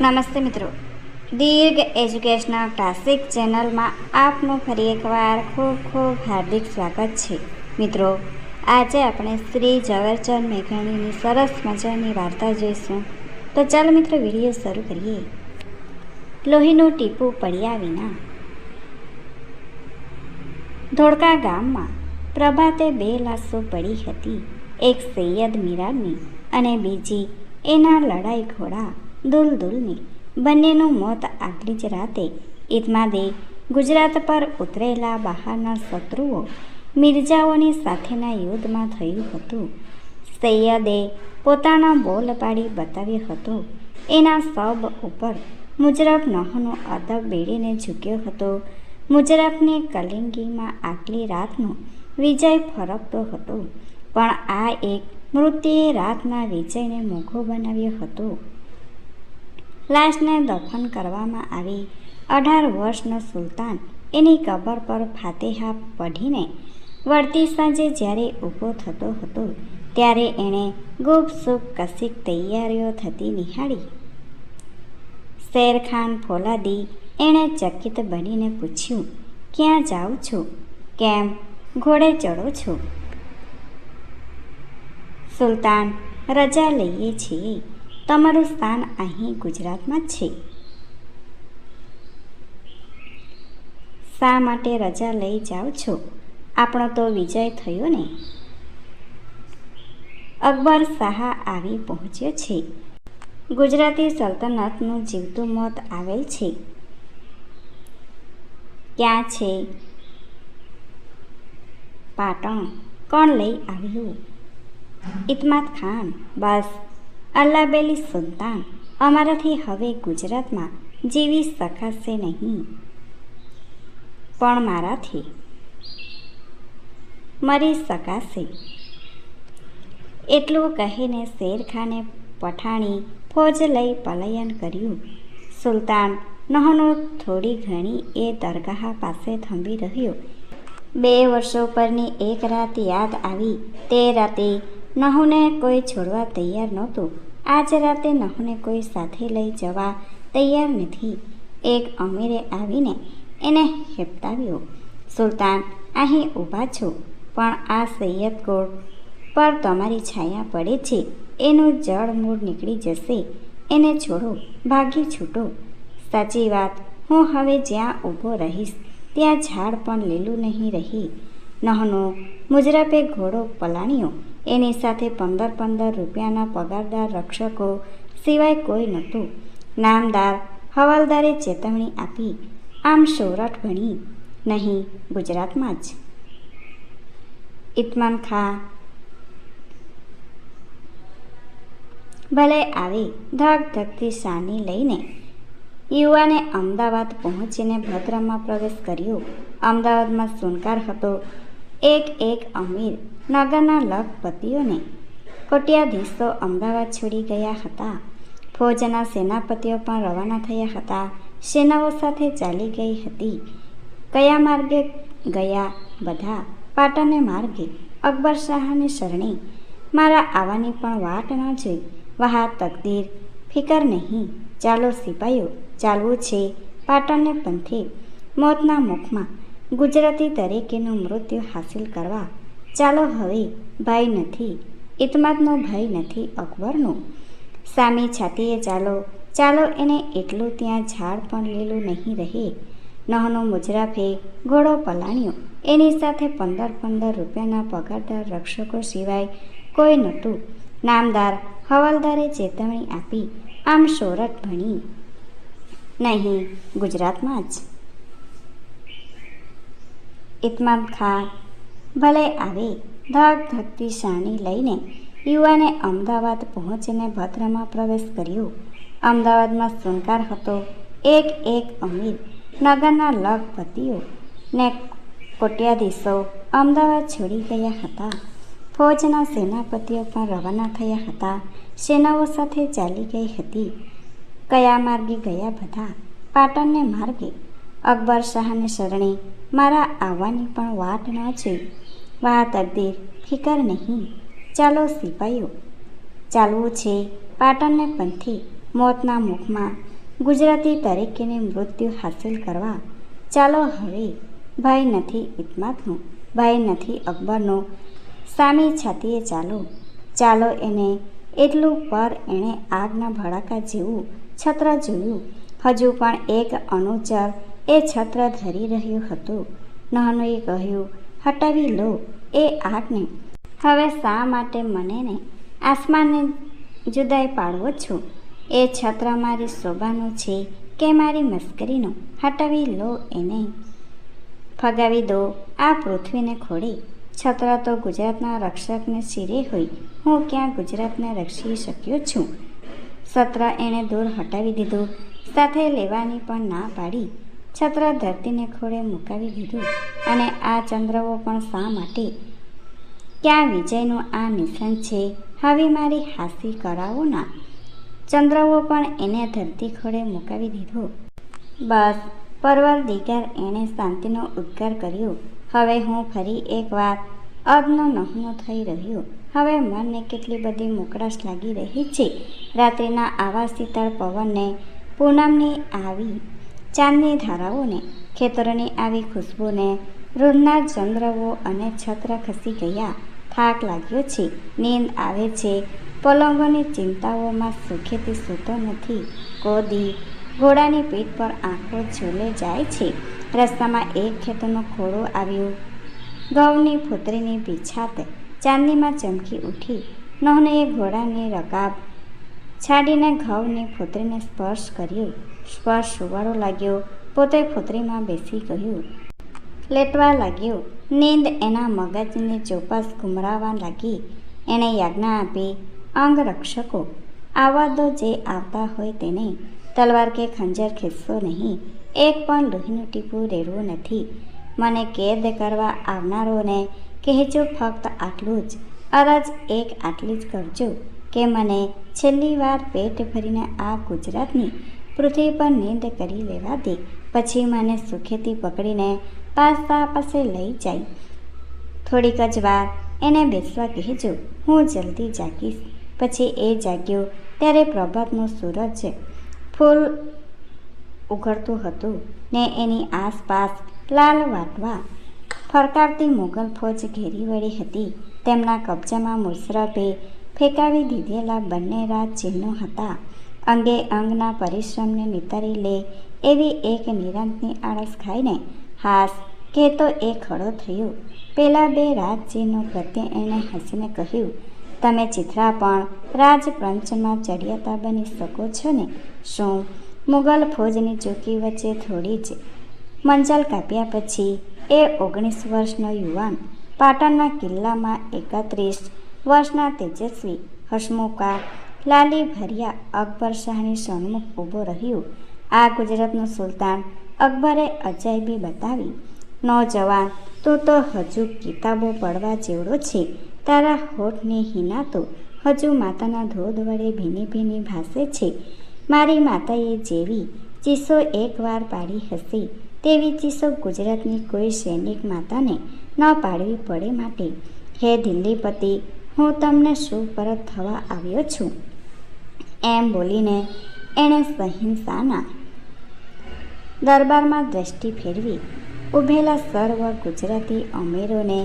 નમસ્તે મિત્રો. દીર્ઘ educational classic ચેનલમાં આપનું ફરી એકવાર ખૂબ ખૂબ હાર્દિક સ્વાગત છે. મિત્રો, આજે આપણે શ્રી ઝવેરચંદ મેઘાણીની સરસ મજાની વાર્તા જોઈશું. તો ચાલો મિત્રો, વીડિયો શરૂ કરીએ. લોહીનું ટીપું પડ્યા વિના. ધોળકા ગામમાં પ્રભાતે બે લાશો પડી હતી. એક સૈયદ મિરાની અને બીજી એના લડાઈ ઘોડા. દુલદુલની બંનેનું મોત આગલી જ રાતે ઈદમાદે ગુજરાત પર ઉતરેલા બહારના શત્રુઓ મિર્જાઓની સાથેના યુદ્ધમાં થયું હતું. સૈયદે પોતાના બોલ પાડી બતાવ્યો હતો. એના સબ ઉપર મુજરફ નહોનો અદબ બેડીને ઝૂક્યો હતો. મુજરફને કલિંગીમાં આગલી રાતનો વિજય ફરકતો હતો. પણ આ એક મૃત્યુએ રાતના વિજયને મોઘો બનાવ્યો હતો. લાશને દફન કરવામાં આવી. અઢાર વર્ષનો સુલતાન એની કબર પર ફાતેહા પઢીને વળતી સાંજે જ્યારે ઊભો થતો હતો, ત્યારે એણે ગુપસુપ કશીક તૈયારીઓ થતી નિહાળી. શેરખાન ફોલાદી એણે ચકિત બનીને પૂછ્યું, ક્યાં જાઉં છું? કેમ? ઘોડે ચડો છો? સુલતાન, રજા લઈએ છીએ. તમારું સ્થાન અહીં ગુજરાતમાં છે. શા માટે રજા લઈ જાઓ છો? આપણો તો વિજય થયો ને. અકબર શાહ આવી પહોંચ્યો છે. ગુજરાતી સલ્તનતનું જીવતું મોત આવેલ છે. ક્યાં છે? પાટણ. કોણ લઈ આવ્યું? ઇતમાદ ખાન. બસ. અલ્લાબેલી સુલતાન અમારાથી હવે ગુજરાતમાં જીવી શકાશે નહીં. પણ મારાથી મરી શકાશે એટલું કહીને શેરખાને પઠાણી ફોજ લઈ પલાયન કર્યું. સુલતાન નહનો થોડી ઘણી એ દરગાહ પાસે થંભી રહ્યો. બે વર્ષો પરની એક રાત યાદ આવી. તે રાતે નહુને કોઈ છોડવા તૈયાર નહોતું. આજ રાતે નહુને કોઈ સાથે લઈ જવા તૈયાર નથી. એક અમીરે આવીને એને હેપતાવ્યો, સુલતાન, અહીં ઊભા છો, પણ આ સૈયદ કોડ પર તમારી છાયા પડે છે. એનું જળ મૂળ નીકળી જશે. એને છોડો ભાગી છૂટો. સાચી વાત. હું હવે જ્યાં ઊભો રહીશ, ત્યાં ઝાડ પણ લીલું નહીં રહી. નહનો મુજરાપે ઘોડો પલાણ્યો. એની સાથે પંદર પંદર રૂપિયાના પગારદાર રક્ષકો સિવાય કોઈ નહોતું. નામદાર, હવાલદારે ચેતવણી આપી, આમ સૌરઠ ભણી, નહીં, ગુજરાતમાં જ. ઇતમાન ખા. ભલે આવી, ધક ધકતી સાની લઈને યુવાને અમદાવાદ પહોંચીને ભદ્રમાં પ્રવેશ કર્યો. અમદાવાદમાં સુનકાર હતો. એક એક અમીર નગરના લખપતિઓને કોટ્યાધીશો અમદાવાદ છોડી ગયા હતા. ફૌજના સેનાપતિઓ પણ રવાના થયા હતા. સેનાઓ સાથે ચાલી ગઈ હતી. કયા માર્ગે ગયા બધા? પાટણને માર્ગે. અકબર શાહની શરણે. મારા આવવાની પણ વાટ ન જોઈ. વહા, તકદીર. ફિકર નહીં. ચાલો સિપાઈઓ, ચાલવું છે. પાટણને પંથે. મોતના મુખમાં ગુજરાતી તરીકેનું મૃત્યુ હાસિલ કરવા. ચાલો હવે ભય નથી, ઇતમાદનો ભય નથી અકબરનો. સામી છાતીએ ચાલો ચાલો એને એટલું ત્યાં ઝાડ પણ લીલું નહીં રહે. નહનો મુજરાફે ઘોડો પલાણ્યો. એની સાથે પંદર પંદર રૂપિયાના પગારદાર રક્ષકો સિવાય કોઈ નહોતું. નામદાર હવાલદારે ચેતવણી આપી, આમ સોરઠ ભણી. નહીં, ગુજરાતમાં જ. ઇતમાદ ખા ભલે આવે ધક ધકતી શાણી લઈને યુવાને અમદાવાદ પહોંચીને ભદ્રમાં પ્રવેશ કર્યો. અમદાવાદમાં શૃંગાર હતો. એક એક અમીર નગરના લખપતિઓ ને કોટ્યાધીશો અમદાવાદ છોડી ગયા હતા. ફૌજના સેનાપતિઓ પણ રવાના થયા હતા. સેનાઓ સાથે ચાલી ગઈ હતી. કયા માર્ગે ગયા બધા? પાટણને માર્ગે અકબર શાહને શરણે, મારા આવવાની પણ વાટ ન જોઈ વાહ તકદીર ફિકર નહીં. ચાલો સિપાઈઓ. ચાલવું છે. પાટણને પંથી મોતના મુખમાં ગુજરાતી તરીકેની મૃત્યુ હાંસિલ કરવા, ચાલો હવે, ભાઈ નથી ઇતમાતનું ભાઈ નથી અકબરનો, સામી છાતીએ ચાલો. ચાલો એને એટલું પર એણે આગના ભડાકા જેવું છત્ર જોયું. હજુ પણ એક અણુચર એ છત્ર ધરી રહ્યું હતું. નાનોએ કહ્યું, હટાવી લો, એ આગને હવે શા માટે મને ને આસમાનને જુદાઈ પાડવો છો? એ છત્ર મારી શોભાનું છે કે મારી મશ્કરીનો હટાવી લો એને. ફગાવી દો, આ પૃથ્વીને ખોડે છત્ર તો ગુજરાતના રક્ષકને શિરે હોય. હું ક્યાં ગુજરાતને રક્ષી શક્યો છું? સત્ર એણે દૂર હટાવી દીધું. સાથે લેવાની પણ ના પાડી. છત્ર ધરતીને ખોળે મુકાવી દીધું અને આ ચંદ્રવો પણ શા માટે? ક્યાં વિજયનું આ નિશાન છે? હવે મારી હાસી કરાવો ના. ચંદ્રવો પણ એને ધરતી ખોળે મુકાવી દીધો. બસ, પરવર દિગાર એણે શાંતિનો ઉદ્ગાર કર્યો. હવે હું ફરી એકવાર અગ્નો નહનો થઈ રહ્યો. હવે મનને કેટલી બધી મોકળાશ લાગી રહી છે. રાત્રિના આવા શીતળ પવનને પૂનમની આવી ચાંદની ધારાઓને, ખેતરોની આવી ખુશ્બુને રૂધનાર ચંદ્રવો અને છત્ર ખસી ગયા. થાક લાગ્યો છે. નીંદ આવે છે. પલંગોની ચિંતાઓમાં સુખેથી સૂતો નથી. કોદી ઘોડાની પીઠ પર આંખો ઝૂલે જાય છે. રસ્તામાં એક ખેતરનો ખોડો આવ્યો. ઘઉંની ફૂતરીની પીછાત ચાંદીમાં ચમકી ઉઠી. નહોને ઘોડાની રકાબ છાડીને ઘઉંની ફૂતરીને સ્પર્શ કર્યો. સ્પર્શ સુવાળો લાગ્યો. પોતે ફૂતરીમાં બેસી ગયું લેટવા લાગ્યો. નીંદ એના મગજને ચોપાસ ઘુમરાવા લાગી. એણે યાજ્ઞા આપી અંગરક્ષકો આવા દો જે આવતા હોય તેને. તલવાર કે ખંજર ખેંચશો નહીં. એક પણ લોહીનું ટીપું રેડવું નથી. મને કેદ કરવા આવનારોને કહેજો ફક્ત આટલું જ. અરજ એક આટલી જ કરજો કે મને છેલ્લી વાર પેટ ભરીને આ ગુજરાતની પૃથ્વી પર નીંદ કરી લેવા પછી મને સુખેથી પકડીને પાસા પાસે લઈ જાય. થોડીક જ વાર એને બેસવા કહેજો, હું જલ્દી જાગીશ. પછી એ જાગ્યો ત્યારે પ્રભાતનું સૂરજ ફૂલ ઉઘડતું હતું ને એની આસપાસ લાલ વાટવા ફરકાવતી મુગલ ફોજ ઘેરી વળી હતી. તેમના કબજામાં મુશરફે ફેંકાવી દીધેલા બંને રાજ ચિહ્નો હતા. અંગે અંગના પરિશ્રમને નિતારી લે એવી એક નિરાંતની આળસ ખાઈને હાસ કે તો એ ખડો થયો. પેલા બે રાજજીનો પ્રત્યે એણે હસીને કહ્યું, તમે ચિત્રા પણ રાજપ્રંચમાં ચડિયાતા બની શકો છો ને? શું? મુગલ ફોજની ચોકી વચ્ચે થોડી જ મંજલ કાપ્યા પછી એ ઓગણીસ વર્ષનો યુવાન, પાટણના કિલ્લામાં એકત્રીસ વર્ષના તેજસ્વી હસમુખા લાલી ભર્યા અકબર શાહની સન્મુખ ઊભો રહ્યો. આ ગુજરાતનો સુલતાન અકબરે અજાયબી બતાવી, નોજવાન, તું તો હજુ કિતાબો પડવા જેવડો છે. તારા હોઠની હિના તો હજુ માતાના ધોધ વડે ભીની ભીની ભાસે છે. મારી માતાએ જેવી ચીસો એકવાર પાડી હશે, તેવી ચીસો ગુજરાતની કોઈ સૈનિક માતાને ન પાડવી પડે માટે. હે દિલ્હીપતિ, હું તમને શું પરત થવા આવ્યો છું? એમ બોલીને એણે સહિંસાના દરબારમાં દ્રષ્ટિ ફેરવી ઊભેલા સર્વ ગુજરાતી અમીરોને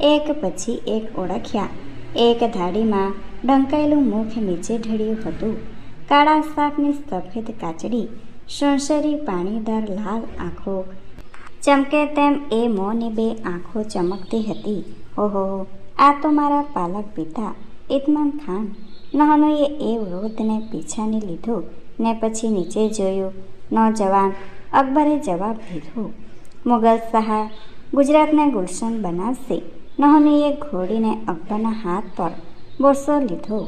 એક પછી એક ઓળખ્યા. એક ધાડીમાં ઢંકાયેલું મુખ નીચે ઢળ્યું હતું. કાળા સાપની સફેદ કાચડી સંસરી પાણીદાર લાલ આંખો. ચમકે તેમ એ મોંની બે આંખો ચમકતી હતી. ઓહો, આ તો મારા પાલક પિતા ઇતમાન ખાન નહનોએ એ વૃદ્ધને પીછાની લીધો ને પછી નીચે જોયું, નોજવાન. અકબરે જવાબ દીધો, મુગલ શાહ ગુજરાતને ગુલશન બનાવશે. નહનીએ ઘોડીને અકબરના હાથ પર બોરસો લીધો.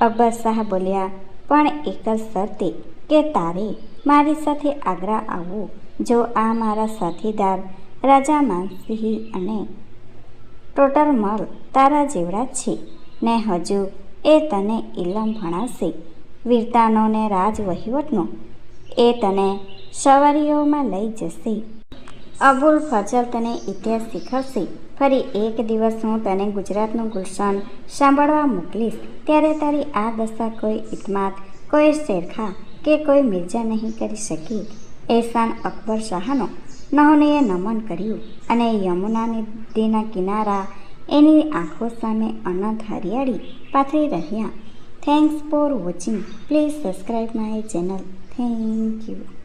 અકબર શાહ બોલ્યા, પણ એક જ શરતે કે તારે મારી સાથે આગ્રા આવવું? જો આ મારા સાથીદાર રાજા માનસિંહ અને ટોટરમલ તારા જેવડા છે, ને હજુ એ તને ઇલમ ભણાવશે. વીરતાનો ને રાજ વહીવટનો. એ તને સવારીઓમાં લઈ જશે. અબુલ ફજલ તને ઇતિહાસ શીખવશે. ફરી એક દિવસ હું તને ગુજરાતનું ગુલશન સાંભળવા મોકલીશ. ત્યારે તારી આ દશા કોઈ ઇતમાત કોઈ શેરખા કે કોઈ મિર્જા નહીં કરી શકી. એહસાન અકબર શાહનો નહોનીએ નમન કર્યું અને યમુના નદીના કિનારા એની આંખો સામે અનંત હરિયાળી પાથરી રહ્યા. Thanks for watching please subscribe my channel thank you